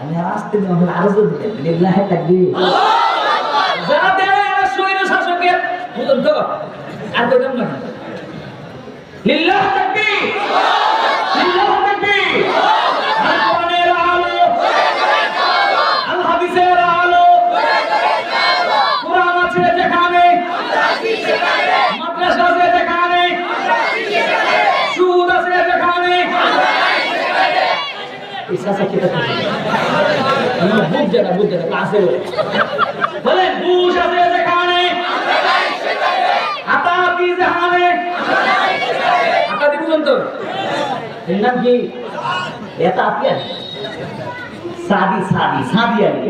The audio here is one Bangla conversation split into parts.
আমি আসতে না আরও দিলেন। লিল্লাহি তাকবীর। যারা দেয় স্বৈর শাসকের আর কইতাম না। লিল্লাহ তাকবীর আল কোরআনের আলো আল হাদিসের আলো কোরআন আছে যেখানে মাদ্রাসা আছে যেখানে সুদ আছে যেখানে এই চাচা কিটা করছে আমার বুঝছে না, ক্লাসে বলেন বুশ আছে যেখানে হাতাহাতি যেখানে হাতাহাতি বুঝুন তো। এর নাম কি? এটা আপিয়া সাদি সাদি সাদি আলী।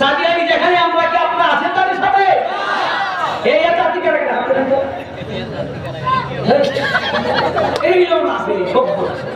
সাদি আলী যেখানে আমরা কি আপনারা আছেন তাদের সাথে? এই হাতাহাতি কেন কেন আপনারা এই লোক আছে, সব এ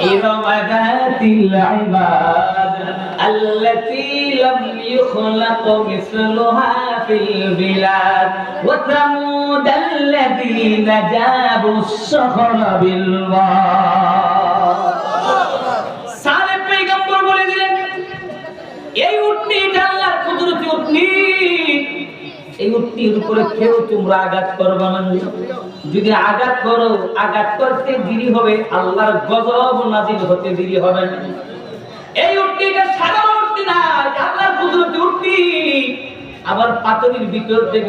إرم ذات العباد التي لم يخلق مثلها في البلاد وثمود الذين جابوا الصخر بالواد সালে পেগম্বর বলে দিলেন এই উটনি এটা আল্লাহর কুদরতি উটনি এই উক্তির উপরে কেউ তোমরা আঘাত করবে না। যদি আঘাত করো, আঘাত করতে দেরি হবে, আল্লাহর গজব নাজিল হতে দেরি হবে না। এই উক্তিটা সাধারণ উক্তি না আল্লাহর কুদরতি উক্তি। আবার পাথরের ভিতর থেকে